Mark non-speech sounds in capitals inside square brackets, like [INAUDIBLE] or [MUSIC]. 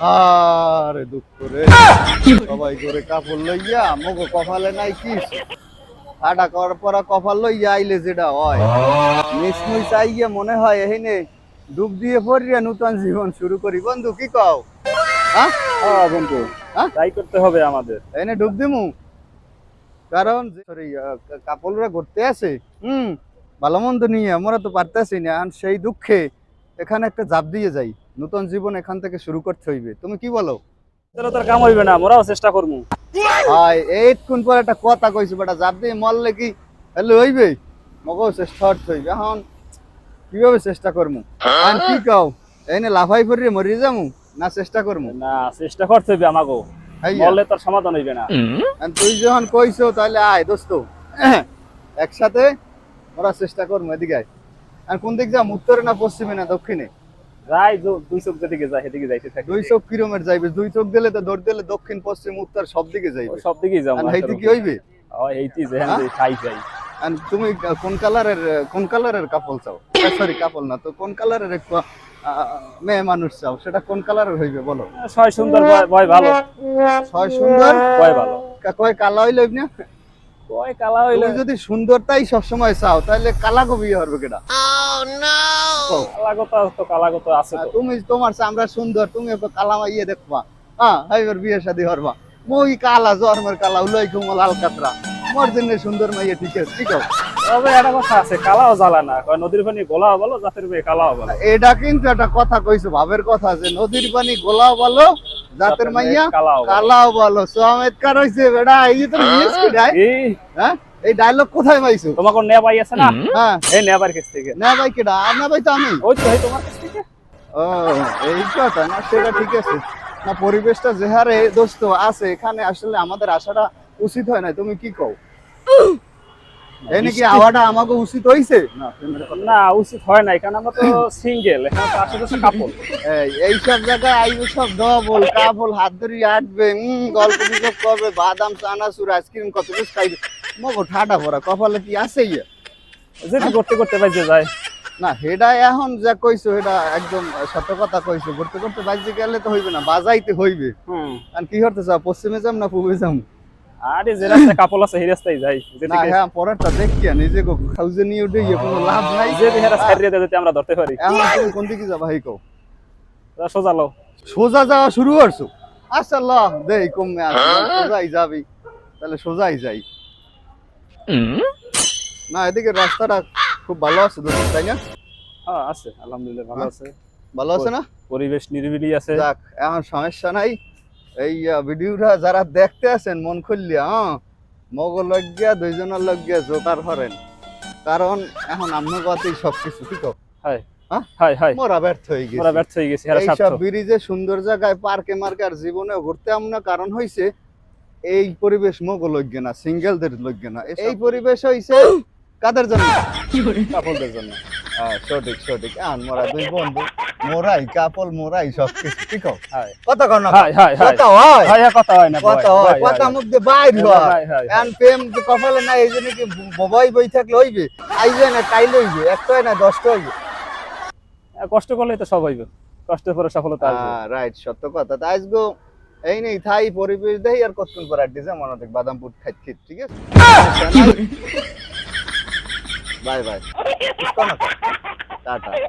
আরে দুঃখ রে। সবাই করে কাপড় লইয়া মগো কপালে নাই কি আটা করার পরা কপাল লইয়া আইলে যেটা হয়। মিসমুই চাইয়া মনে হয় এহিনে ডুব দিয়ে পড়িয়া নতুন জীবন শুরু করি। বন্ধু কি কও? হ্যাঁ? হ্যাঁ বন্ধু। হ্যাঁ? তাই করতে হবে আমাদের। এনে ডুব দিমু। কারণ কাপড়রা ঘুরতে আছে হুম ভালো মন্দ নিয়ে আমরা তো পারতেছি না। আর সেই দুঃখে এখানে একটা জাপ দিয়ে যাই। নতুন জীবন এখান থেকে শুরু করতে হইবে। তুমি কি বলো? তোর কাম হইবে না চেষ্টা করব। হয় পর একটা কথা কইছি বেটা জাপ দিয়ে মরলে কি হলে হইবে? মগও চেষ্টা করতে হইবে। এখন কীভাবে চেষ্টা আর কি কও? এনে লাফাই পড়িয়ে মরি যামু? না চেষ্টা না চেষ্টা করতে আমাকেও। তোর সমাধান হইবে না। তুই যখন কইছো তাহলে আয় দোস্ত। একসাথে ওরা চেষ্টা করব এদিকে আর কোন দিক যাম? উত্তরে না পশ্চিমে না দক্ষিণে? যাই দুই চোখ যেদিকে যায় সেদিকে যাইতে থাকি। দুই চোখ কিরমের যাইবে? দুই চোখ দিলে তো দৌড় দিলে দক্ষিণ পশ্চিম উত্তর সব দিকে যাইবে। সব দিকেই যাব কি হইবে? হ্যাঁ? খাই যাই। আর তুমি কোন কালারের কোন কালারের কাপল চাও? সরি কাপল না তো কোন কালারের মেয়ে মানুষ চাও? সেটা কোন কালারের হইবে বলো? ছয় সুন্দর বয়- বয় ভালো। ছয় সুন্দর? বয় ভালো। কয় কালা হইলে না কালা হইলে? যদি সুন্দরটাই সবসময় চাও তাহলে কালা কবি হবে কেটা কও। কালাগত তো কালাগত আছে আর তো তুমি তোমার চামড়া সুন্দর তুমি ওকে ইয়ে দেখবা। হ্যাঁ হাইবার বিয়ে শাদি হরবা। মই কালা জন্মের কালা উলাই কুমল লাল কাতরা। মোর জন্য সুন্দর মাইয়ে ঠিক আছে ঠিক আছে। তবে একটা কথা আছে কালাও জ্বালা না। নদীর পানি গোলা জাতের মেয়ে কালাও এটা কিন্তু একটা কথা কইছো ভাবের কথা যে নদীর পানি গোলাও ভালো জাতের মাইয়া কালাও। কালাও ভালো চমৎকার হইছে বেটা এই যে তুমি মিস কি হ্যাঁ? এই ডায়লগ কোথায় পাইছো? তোমাকে নেবাই আছে না? হ্যাঁ। এই নেবার কাছ থেকে। না ভাই কেডা? আর না ভাই তো আমি। ওই তো তোমার কাছ থেকে। ও এই কথা না সেটা ঠিক আছে। না পরিবেশটা যে হারে দোস্ত আছে এখানে আসলে আমাদের আসাটা উচিত হয় না তুমি কি কও? এই নাকি আওয়াটা আমাকে উচিত হইছে? না প্রেমের কথা। না উচিত হয় না এখানে আমরা তো সিঙ্গেল এখানে তো আশেপাশে কাপড় এই এইসব জায়গায় আইবে সব ডবল কাপল হাত ধরে আটবে উম গল্প গুজব করবে বাদাম চানাচুর আইসক্রিম কত কিছু খাইবে। মগো ঠাডা ভরা কপালে কি আছে ইয়ে যেটি করতে করতে বাজে যায়। না হেডা এখন যা কইছো এটা একদম সত্য কথা কইছো ঘুরতে ঘুরতে বাজে গেলে তো হইবে না বাজাইতে হইবে। হুম। আর কি করতে চাও পশ্চিমে যাম না পূবে যাম? আরে যে রাস্তায় কাপড় আছে সেই রাস্তায় যাই। না হ্যাঁ পরেরটা দেখিয়া নিজে গো খাউজে নিয়ে উঠে কোনো লাভ নাই। যে হেরা সাইডে যেতে আমরা ধরতে পারি। এখন তুমি কোন দিকে যাবা হাই কও? সোজা লও। সোজা যাওয়া শুরু করছ? আচ্ছা ল দেই কমে আসো সোজাই যাবি। তাহলে সোজাই যাই। না এদিকে রাস্তাটা খুব ভালো আছে দোস্ত তাই না? হ্যাঁ আছে আলহামদুলিল্লাহ ভালো হ্যাঁ। আছে। ভালো আছে না? পরিবেশ নিরিবিলি আছে। যাক এখন সমস্যা নাই। এই ভিডিওটা যারা দেখতে আছেন মন খুললিয়া হ্যাঁ মগ লজ্ঞা দুইজনের লজ্ঞা জোগাড় করেন কারণ এখন আপনার কথাই ঠিক হ্যাঁ? হাই হাই মোরা ব্যর্থ হয়ে গেছে। ব্যর্থ হয়ে গেছে হেরা এইসব ব্রিজে সুন্দর জায়গায় পার্কে মার্কে আর জীবনে ঘুরতে আমরা কারণ হইছে এই পরিবেশ মগ লজ্ঞা না সিঙ্গেলদের লজ্ঞা না এই পরিবেশ হইছে কাদের জন্য? কাপলদের জন্য। হ্যাঁ সঠিক সঠিক। আন মোরা দুই বন্ধু মোরাই কাপল মোরাই সব কিছু। ঠিক হাই কথা কর না। হাই হাই হাই কথা হয়? হাই কথা হয় না কথা হয় কথা মুখ দিয়ে বাইর হয় হাই। প্রেম তো কপালে না এই জন্য কি ববাই বই থাকলে হইবে? আইবে না টাইল হইবে একটা হয় না দশটা হইবে। কষ্ট করলে তো সব হইবে। কষ্টের পরে সফলতা আসবে। রাইট সত্য কথা। তা আজগো এই নেই থাই পরিবেশ দেই আর কতক্ষণ পর আড্ডি যা মনে দেখ বাদাম পুট খাইত খিত ঠিক আছে? [LAUGHS] Bye bye. টাটা। [LAUGHS]